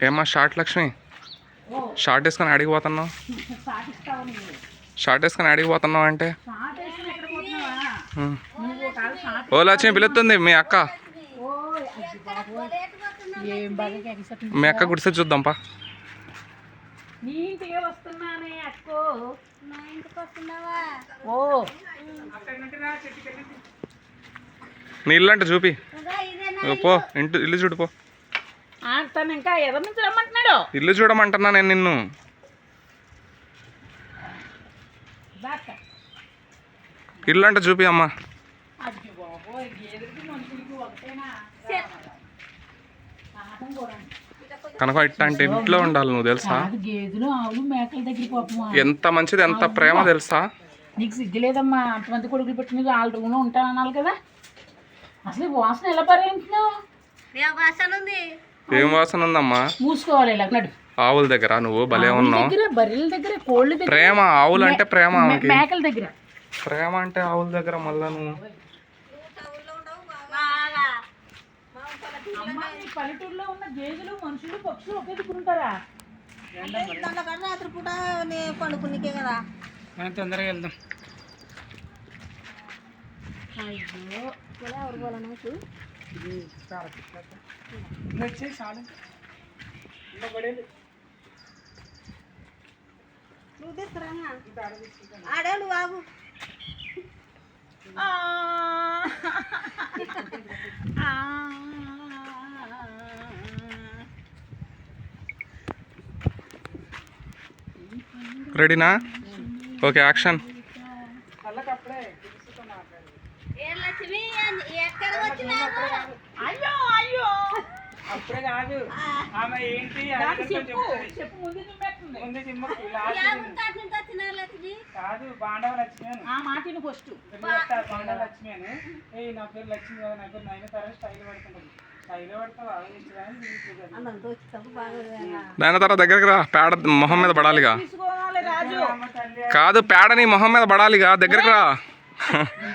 ఏమ్మా short Lakshmi? Short వేసుకొని అడిగిపోతున్నావు సాటిస్తావు నువ్వు షార్ట్ వేసుకొని అంటే? ఎక్కడ పోతున్నావా? షార్ట్ ఓ లక్ష్మి పిలుస్తుంది మీ అక్క. మీ అక్క గుడిసె చూద్దాంపా నీ ఇంటికే వస్తున్నానే అక్కో. మా ఇంటికి వస్తున్నావా? ఓ. నీ ఇల్లు అంటే చూపి. పో ఇంటి ఇల్లు చూడు పో. తను ఇంకా ఎదురు నుంచి రమ్మంటున్నాడు? ఇల్లు చూడమంటున్నా నేను నిన్ను. ఇల్లు అంటే చూపి అమ్మా. కనుక ఇట్లాంటి ఇంట్లో ఉండాలి నువ్వు తెలుసా? కాదు గేదెలు ఆవులు మేకల దగ్గర పాపమా ఎంత మంచిది ఎంత ప్రేమ తెలుసా? నీకు సిగ్గులేదమ్మా అంతమంది కొడుకులు పెట్టి నీకు వాళ్ళ రూమ్లో ఉంటానన్నాను కదా. అసలు వాసన ఎలా పరిగెంటున్నావు దేవభాషణ ఉంది. ఏం వాసన ఉందమ్మా? మూసుకోవాలి ఇలా నడు. ఆవుల దగ్గర నువ్వు భలే ఉన్నావు. దగ్గర బర్రెల దగ్గర కోళ్ళ దగ్గర. ప్రేమ ఆవులు అంటే ప్రేమ ఆమెకి మేకల దగ్గర. ప్రేమ అంటే ఆవుల దగ్గర మళ్ళా నువ్వు? బాగా అమ్మ ఈ పల్లెటూరులో ఉన్న గేదెలు మనుషులు పక్షులు ఒకే దగ్గర ఉంటారా దాంట్లో కాడ రాత్రి పూట నే పండుకునికే కదా. మనం తొందరగా వెళ్దాం. అయ్యో ఎవరు పోలా నాకు? వచ్చే చాలు ఇంకా పడేది నువ్వు తీసుకురా ఆడే నువ్వు బాబు ఆ. ఆ. రెడీనా ఓకే యాక్షన్ కళ్ళకప్పుడే ఏ లక్ష్మి ఎక్కడ వచ్చినావు అయ్యో అయ్యో అప్పుడే కాదు ఆమె ఏంటి? చెప్పు చెప్తుంది. చెప్పు ముందు కాదు బాండవ లక్ష్మి అని. ఆ మాటిని ఫస్ట్. చెప్తా బాండవ లక్ష్మి అని. ఏ నా పేరు లక్ష్మి కదా నా పేరు నైన్ తర స్టైల్ పడుతుంటుంది. బాగా దాని తర్వాత దగ్గరికి రా పేడ మొహం మీద పడాలిగా. కాదు పేడ నీ మొహం మీద పడాలిగా దగ్గరికి రా.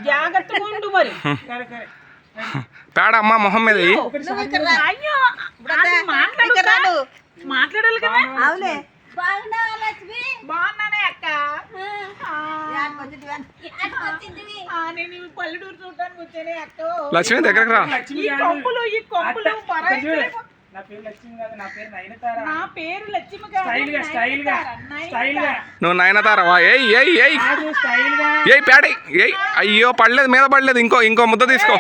జాగ్రత్తగా ఉండు మరి. సరే సరే. పేడ అమ్మ మొహం మీద మాట్లాడాలి కదా? లక్ష్మి? బాగున్నానే అక్క. ఆ. వచ్చింది ఆ, నేను ఈ పల్లెటూరు చూడటానికి వచ్చానే అక్క. లక్ష్మి దగ్గరికి రా. లక్ష్మి ఈ కాదు కొప్పులు ఈ కొప్పులు అత్త, ఇక్కడ చూడు. బరాయిలు. నా పేరు లక్ష్మి కాదు నా పేరు నైనతార నా పేరు లక్ష్మి గారు స్టైల్గా స్టైల్గా స్టైల్గా నువ్వు నయనతారవా? ఏయ్ ఏయ్ ఏయ్. స్టైల్గా ఏయ్ పేడ ఏయ్. అయ్యో పడలేదు మీద పడలేదు. ఇంకో ఇంకో ముద్ద తీసుకో.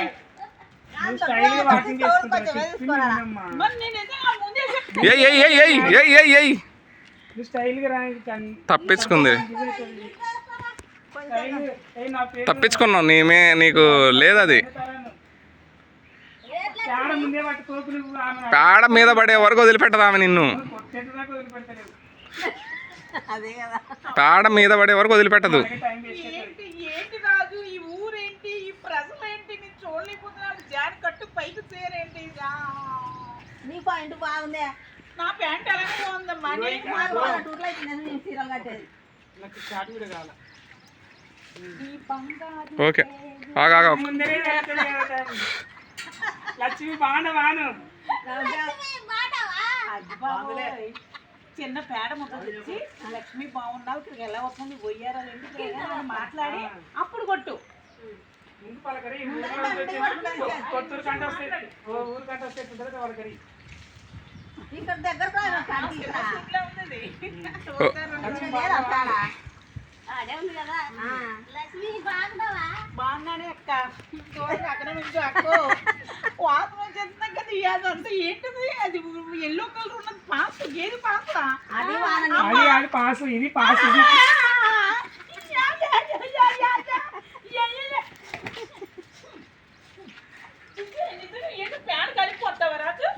తప్పించుకుంది. తప్పించుకున్నావు. నీ మే నీకు లేదు అది నైనతారను. చాలా ముందే పట్టుకోకు నువ్వు ఆమె పేడ మీద పడే వరకు వదిలిపెట్టదు ఆమె నిన్ను. పేడ మీద పడే వరకు వదిలిపెట్టదు. అలాగే టైం వేస్ట్ ఏంటి ఏంటి రాజు ఈ ఊరేంటి ఈ ప్రజలేంటి నేను చూడలేకపోతున్నాను జాన్ కట్టు పైకి చేరేంటి రా. నీ పాయింట్ బాగుందే. నా ప్యాంట్ ఎలాగో ఉందమ్మా. నేను టూర్లో అయితే నేను చీరలు కట్టేది. నాకు స్టార్ట్ కూడా కావాలి? ఈ బంగారు ఓకే. ఆగా. లక్ష్మి. చిన్న పేడ ముద్ద తెచ్చి లక్ష్మి బాగున్నావు ఇక్కడికి ఎలా వస్తుంది పోయారా ఎందుకు మాట్లాడి అప్పుడు కొట్టు. పలకరి ఈ ఊరు కొత్తూరు కంట వస్తే ఓ ఊరు కంట వస్తే కుదరదు పలకరి. ఇక్కడ దగ్గర అదే ఉంది కదా. లక్ష్మి బాగున్నావా? బాగున్నానే అక్క. అక్కడ నుంచి అక్క. వాసన వచ్చేస్తుంది కదా అదంతా ఏంటిది? అది ఎల్లో కలర్ ఉన్నది. పాస్ గేది పాసా అది వాన అది అది పాసు ఇది పాసు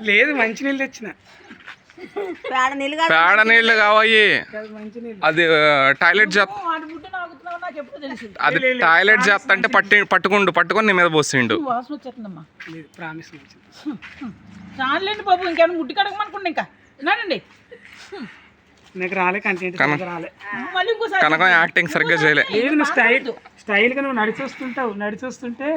లేదు మంచి నీళ్ళు తెచ్చిన. పేడ నీళ్ళు కావయి నీళ్ళు అది టాయిలెట్ చేస్త అది టాయిలెట్ చేస్తా అంటే పట్టి పట్టుకుండు పట్టుకొని నీ మీద పోసిండు. వాసన వచ్చేస్తుందమ్మా. లేదు ప్రామిస్ మంచిది. చాలండి బాబు ఇంకేమైనా ముట్టి కడగమనుకోండి ఇంకా నాకు రాలే కంటెంట్ రాలే. మళ్ళీ ఇంకోసారి కనకం యాక్టింగ్ సరిగ్గా చేయలే. లేదు నువ్వు స్టైల్ స్టైల్గా నువ్వు నడిచొస్తుంటావు నడిచొస్తుంటే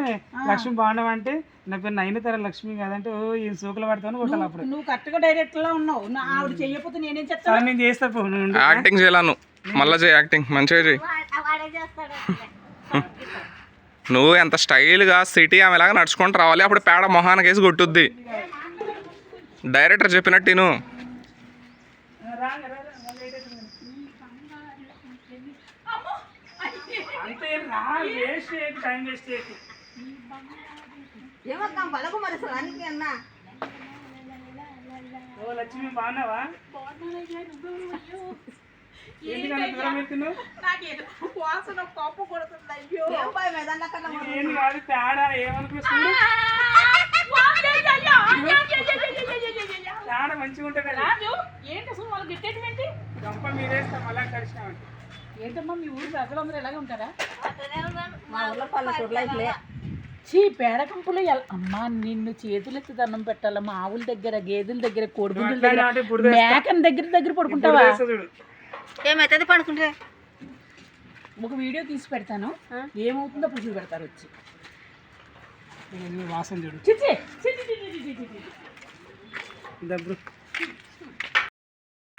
లక్ష్మి బాగున్నావు అంటే నా పేరు నైనతర లక్ష్మి కాదంటే ఓ ఈ సూకులు పడతాను కొట్టాలి అప్పుడు. నువ్వు కరెక్ట్గా డైరెక్ట్ లా ఉన్నావు. నా ఆవిడ చెయ్యకపోతే నేనేం చెప్తాను? సరే నేను చేస్తా పో నువ్వు. యాక్టింగ్ చేయాలను మళ్ళీ చేయి యాక్టింగ్ మంచిగా చేయి. నువ్వు ఎంత స్టైల్గా సిటీ ఆమెలాగా నడుచుకుంటూ రావాలి. అప్పుడు పేడ మొహానికి వేసి కొట్టుద్ది. డైరెక్టర్ చెప్పినట్టు నేను అంతే రా వేస్ట్ చేయకు టైం వేస్ట్ చేయకు. బలకు మరి అసలు అన్నా. ఓ లక్ష్మి బాగున్నావా? వాసన కోపం కొడుతుంది అయ్యో. ఏం కాదు తేడా ఏమనుకుంటున్నాడు తేడా మంచిగా ఉంటుంది రాజు ఏంటి అసలు వాళ్ళు గిట్టేటువంటి గంప మీరేస్తా మళ్ళా కలిసినామంటే ఏంటమ్మా మీ ఊరు ప్రజలందరూ ఎలాగ ఉంటారా? మా ఊర్లో పల్లెటూరు లైఫ్లే చీ పేడకంపులు ఎల్- అమ్మా నిన్ను చేతులెత్తి దండం పెట్టాల? మా ఆవుల దగ్గర గేదెల దగ్గర కోడిగుడ్ల దగ్గర మేకన్ దగ్గర దగ్గర పడుకుంటావా? ఏమైతుంది పడుకుంటే? ఒక వీడియో తీసి పెడతాను. ఏమవుతుందో అప్పుడు చూపెడతారు వచ్చి. ఇది వాసన చూడు. చిచ్చి